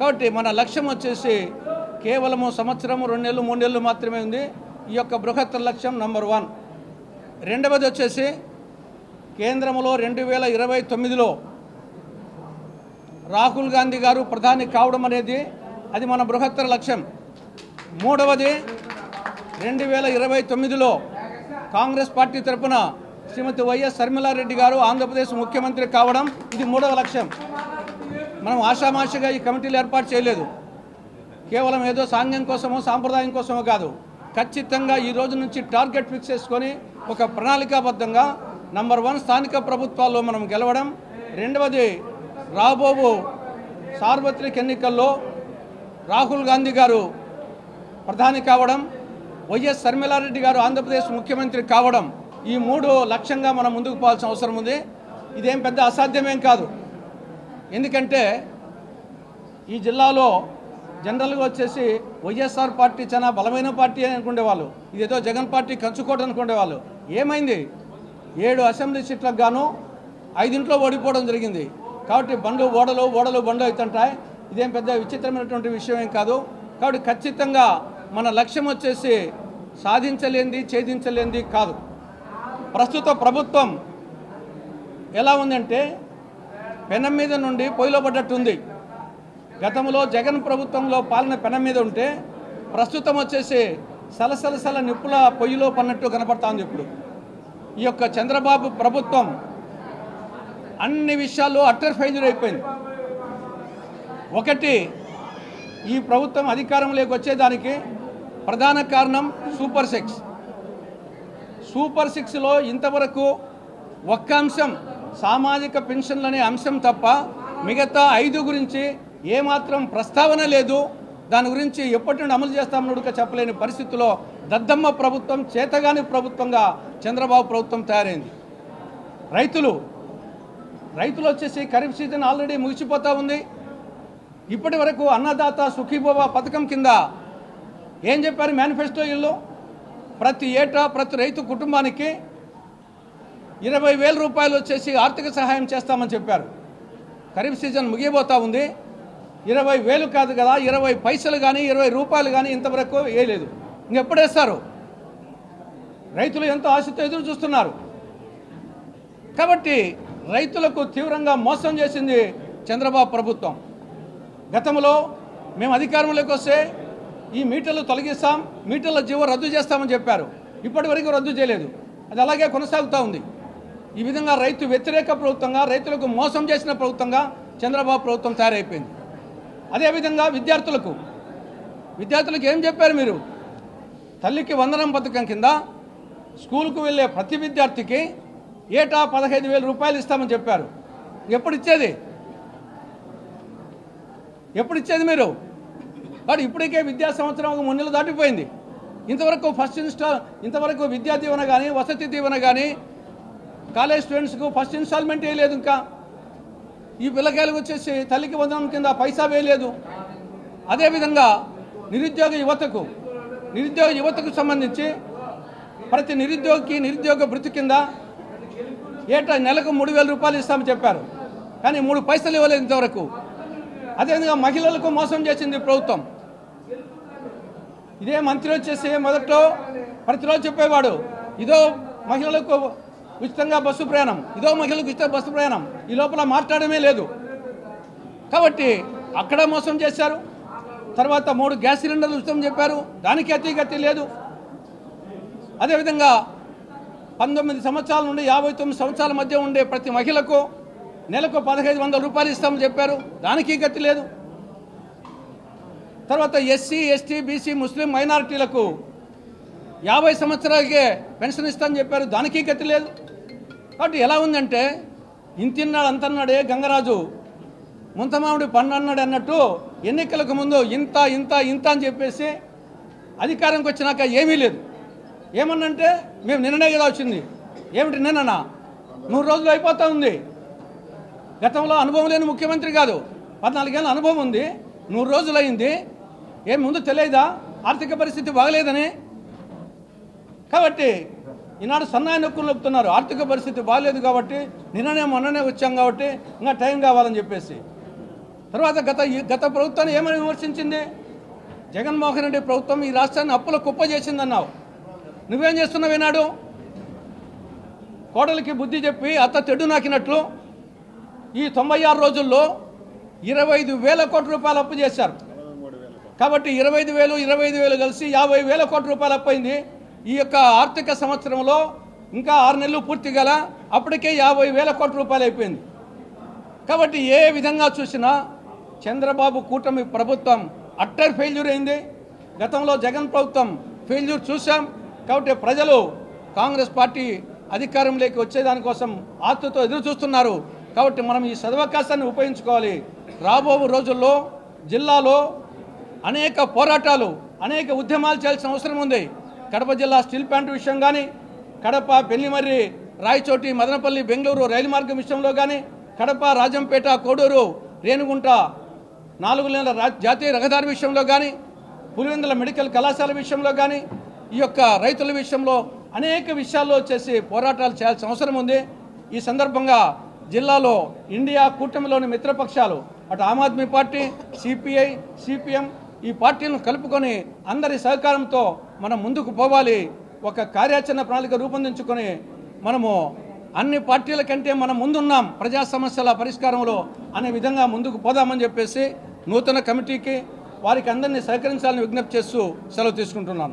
కాబట్టి మన లక్ష్యం వచ్చేసి కేవలము సంవత్సరము రెండు నెలలు మూడు నెలలు మాత్రమే ఉంది. ఈ యొక్క బృహత్తర లక్ష్యం నంబర్ వన్. రెండవది వచ్చేసి కేంద్రంలో రెండు వేల ఇరవై తొమ్మిదిలో రాహుల్ గాంధీ గారు ప్రధాని కావడం అనేది అది మన బృహత్తర లక్ష్యం. మూడవది రెండు వేల ఇరవై తొమ్మిదిలో కాంగ్రెస్ పార్టీ తరపున శ్రీమతి వైఎస్ శర్మిలారెడ్డి గారు ఆంధ్రప్రదేశ్ ముఖ్యమంత్రి కావడం ఇది మూడవ లక్ష్యం. మనం ఆషామాషిగా ఈ కమిటీలు ఏర్పాటు చేయలేదు. కేవలం ఏదో సాంఘ్యం కోసమో సాంప్రదాయం కోసమో కాదు. ఖచ్చితంగా ఈ రోజు నుంచి టార్గెట్ ఫిక్స్ చేసుకొని ఒక ప్రణాళికాబద్ధంగా నంబర్ వన్ స్థానిక ప్రభుత్వాల్లో మనం గెలవడం రెండవది రాబోవు సార్వత్రిక ఎన్నికల్లో రాహుల్ గాంధీ గారు ప్రధాని కావడం వైఎస్ శర్మిలారెడ్డి గారు ఆంధ్రప్రదేశ్ ముఖ్యమంత్రి కావడం ఈ మూడు లక్ష్యంగా మనం ముందుకు పోవాల్సిన అవసరం ఉంది. ఇదేం పెద్ద అసాధ్యమేం కాదు. ఎందుకంటే ఈ జిల్లాలో జనరల్గా వచ్చేసి వైఎస్ఆర్ పార్టీ చాలా బలమైన పార్టీ అని అనుకునేవాళ్ళు. ఇదేదో జగన్ పార్టీ కంచుకోట అనుకునేవాళ్ళు. ఏమైంది? ఏడు అసెంబ్లీ సీట్లకు గాను ఐదింట్లో ఓడిపోవడం జరిగింది. కాబట్టి బండ్లు ఓడలు ఓడలు బండ్లు అవుతుంటాయి. ఇదేం పెద్ద విచిత్రమైనటువంటి విషయం ఏం కాదు. కాబట్టి ఖచ్చితంగా మన లక్ష్యం వచ్చేసి సాధించలేంది ఛేదించలేంది కాదు. ప్రస్తుత ప్రభుత్వం ఎలా ఉందంటే పెనం మీద నుండి పొయ్యిలో పడ్డట్టుంది. గతంలో జగన్ ప్రభుత్వంలో పాలన పెనం మీద ఉంటే ప్రస్తుతం వచ్చేసి సలసలసల నిప్పుల పొయ్యిలో పన్నట్టు కనపడతా ఇప్పుడు. ఈ యొక్క చంద్రబాబు ప్రభుత్వం అన్ని విషయాల్లో అట్టర్ ఫెయిల్యూర్ అయిపోయింది. ఒకటి ఈ ప్రభుత్వం అధికారంలోకి వచ్చేదానికి ప్రధాన కారణం సూపర్ సిక్స్. సూపర్ సిక్స్లో ఇంతవరకు ఒక్క అంశం సామాజిక పెన్షన్లు అనే అంశం తప్ప మిగతా ఐదు గురించి ఏమాత్రం ప్రస్తావన లేదు. దాని గురించి ఎప్పటి నుండి అమలు చేస్తామని చెప్పలేని పరిస్థితిలో దద్దమ్మ ప్రభుత్వం చేతగాని ప్రభుత్వంగా చంద్రబాబు ప్రభుత్వం తయారైంది. రైతులు రైతులు వచ్చేసి ఖరీఫ్ సీజన్ ఆల్రెడీ ముగిసిపోతూ ఉంది. ఇప్పటి వరకు అన్నదాత సుఖీభవ పథకం కింద ఏం చెప్పారు? మేనిఫెస్టో ఇల్లు. ప్రతి ఏటా ప్రతి రైతు కుటుంబానికి ఇరవై వేల రూపాయలు వచ్చేసి ఆర్థిక సహాయం చేస్తామని చెప్పారు. ఖరీఫ్ సీజన్ ముగియబోతా ఉంది. ఇరవై వేలు కాదు కదా ఇరవై పైసలు కానీ ఇరవై రూపాయలు కానీ ఇంతవరకు వేయలేదు. ఇంకెప్పుడేస్తారు రైతులు ఎంతో ఆశతో ఎదురు చూస్తున్నారు? కాబట్టి రైతులకు తీవ్రంగా మోసం చేసింది చంద్రబాబు ప్రభుత్వం. గతంలో మేము అధికారంలోకి వస్తే ఈ మీటర్లు తొలగిస్తాం మీటర్ల జీవో రద్దు చేస్తామని చెప్పారు. ఇప్పటి వరకు రద్దు చేయలేదు. అది అలాగే కొనసాగుతూ ఉంది. ఈ విధంగా రైతు వ్యతిరేక ప్రభుత్వంగా రైతులకు మోసం చేసిన ప్రభుత్వంగా చంద్రబాబు ప్రభుత్వం తయారైపోయింది. అదేవిధంగా విద్యార్థులకు విద్యార్థులకు ఏం చెప్పారు మీరు? తల్లికి వందనం పథకం కింద స్కూల్కు వెళ్ళే ప్రతి విద్యార్థికి ఏటా పదహైదు వేల రూపాయలు ఇస్తామని చెప్పారు. ఎప్పుడు ఇచ్చేది? ఎప్పుడు ఇచ్చేది మీరు? బట్ ఇప్పటికే విద్యా సంవత్సరం ఒక మూడు నెలలు దాటిపోయింది. ఇంతవరకు ఫస్ట్ ఇన్స్టా ఇంతవరకు విద్యా దీవెన కానీ వసతి దీవెన కానీ కాలేజ్ స్టూడెంట్స్కు ఫస్ట్ ఇన్స్టాల్మెంట్ వేయలేదు ఇంకా. ఈ పిల్లకాయలకు వచ్చేసి తల్లికి వందనం కింద పైసా వేయలేదు. అదేవిధంగా నిరుద్యోగ యువతకు నిరుద్యోగ యువతకు సంబంధించి ప్రతి నిరుద్యోగికి నిరుద్యోగ భృతి కింద ఏటా నెలకు మూడు వేల రూపాయలు ఇస్తామని చెప్పారు. కానీ మూడు పైసలు ఇవ్వలేదు ఇంతవరకు. అదేవిధంగా మహిళలకు మోసం చేసింది ప్రభుత్వం. ఇదే మంత్రి వచ్చేసి మొదట్లో ప్రతిరోజు చెప్పేవాడు ఇదో మహిళలకు ఉచితంగా బస్సు ప్రయాణం. ఇదో మహిళలకు ఉచిత బస్సు ప్రయాణం. ఈ లోపల మాట్లాడమే లేదు. కాబట్టి అక్కడ మోసం చేశారు. తర్వాత మూడు గ్యాస్ సిలిండర్లు ఉచితం చెప్పారు. దానికి అతిగతి లేదు. అదేవిధంగా పంతొమ్మిది సంవత్సరాల నుండి యాభై తొమ్మిది సంవత్సరాల మధ్య ఉండే ప్రతి మహిళకు నెలకు పదహైదు వందల రూపాయలు ఇస్తామని చెప్పారు. దానికి గతి లేదు. తర్వాత ఎస్సీ ఎస్టీ బీసీ ముస్లిం మైనారిటీలకు యాభై సంవత్సరాలకే పెన్షన్ ఇస్తానని చెప్పారు. దానికి గతి లేదు. కాబట్టి ఎలా ఉందంటే ఇంతిన్నాడు అంతన్నాడే గంగరాజు ముంతమామిడి పండు అన్నాడు అన్నట్టు ఎన్నికలకు ముందు ఇంత ఇంత ఇంత అని చెప్పేసి అధికారంకి వచ్చినాక ఏమీ లేదు. ఏమన్నంటే మేము నిన్ననే కదా వచ్చింది. ఏమిటి నిన్ననా? నూరు రోజులు అయిపోతూ ఉంది. గతంలో అనుభవం లేని ముఖ్యమంత్రి కాదు. పద్నాలుగేళ్ళ అనుభవం ఉంది. నూరు రోజులు అయింది ఏం ముందు తెలియదా? ఆర్థిక పరిస్థితి బాగలేదని కాబట్టి ఈనాడు సన్నాయి నొక్కులు నొక్కుతున్నారు. ఆర్థిక పరిస్థితి బాగాలేదు కాబట్టి నిన్ననే మొన్ననే వచ్చాం కాబట్టి ఇంకా టైం కావాలని చెప్పేసి. తర్వాత గత గత ప్రభుత్వాన్ని ఏమని విమర్శించింది? జగన్మోహన్ రెడ్డి ప్రభుత్వం ఈ రాష్ట్రాన్ని అప్పుల కుప్ప చేసిందన్నావు. నువ్వేం చేస్తున్నావు ఈనాడు? కోడలికి బుద్ధి చెప్పి అత్త తెడ్డు నాకినట్లు ఈ తొంభై ఆరు రోజుల్లో ఇరవై ఐదు వేల కోట్ల రూపాయలు అప్పు చేశారు. కాబట్టి ఇరవై ఐదు వేలు ఇరవై ఐదు వేలు కలిసి యాభై వేల కోట్ల రూపాయలు అప్పైంది ఈ యొక్క ఆర్థిక సంవత్సరంలో ఇంకా ఆరు నెలలు పూర్తి గల అప్పటికే యాభై వేల కోట్ల రూపాయలు అయిపోయింది. కాబట్టి ఏ విధంగా చూసినా చంద్రబాబు కూటమి ప్రభుత్వం అట్టర్ ఫెయిల్యూర్ అయింది. గతంలో జగన్ ప్రభుత్వం ఫెయిల్యూర్ చూసాం కాబట్టి ప్రజలు కాంగ్రెస్ పార్టీ అధికారంలోకి వచ్చేదానికోసం ఆతృతో ఎదురు చూస్తున్నారు. కాబట్టి మనం ఈ సదవకాశాన్ని ఉపయోగించుకోవాలి. రాబో రోజుల్లో జిల్లాలో అనేక పోరాటాలు అనేక ఉద్యమాలు చేయాల్సిన అవసరం ఉంది. కడప జిల్లా స్టీల్ ప్లాంట్ విషయం కానీ కడప పెళ్ళిమర్రి రాయచోటి మదనపల్లి బెంగళూరు రైలు మార్గం విషయంలో కానీ కడప రాజంపేట కోడూరు రేణుగుంట నాలుగు నెలల రా జాతీయ రహదారి విషయంలో కానీ పులివెందుల మెడికల్ కళాశాల విషయంలో కానీ ఈ యొక్క రైతుల విషయంలో అనేక విషయాల్లో చేసి పోరాటాలు చేయాల్సిన అవసరం ఉంది. ఈ సందర్భంగా జిల్లాలో ఇండియా కూటమిలోని మిత్రపక్షాలు అటు Aam Aadmi party CPI CPM ఈ పార్టీలను కలుపుకొని అందరి సహకారంతో మనం ముందుకు పోవాలి. ఒక కార్యాచరణ ప్రణాళిక రూపొందించుకొని మనము అన్ని పార్టీల కంటే మనం ముందున్నాం ప్రజా సమస్యల పరిష్కారంలో అనే విధంగా ముందుకు పోదామని చెప్పేసి నూతన కమిటీకి వారికి అందరినీ సహకరించాలని విజ్ఞప్తి చేస్తూ సెలవు తీసుకుంటున్నాను.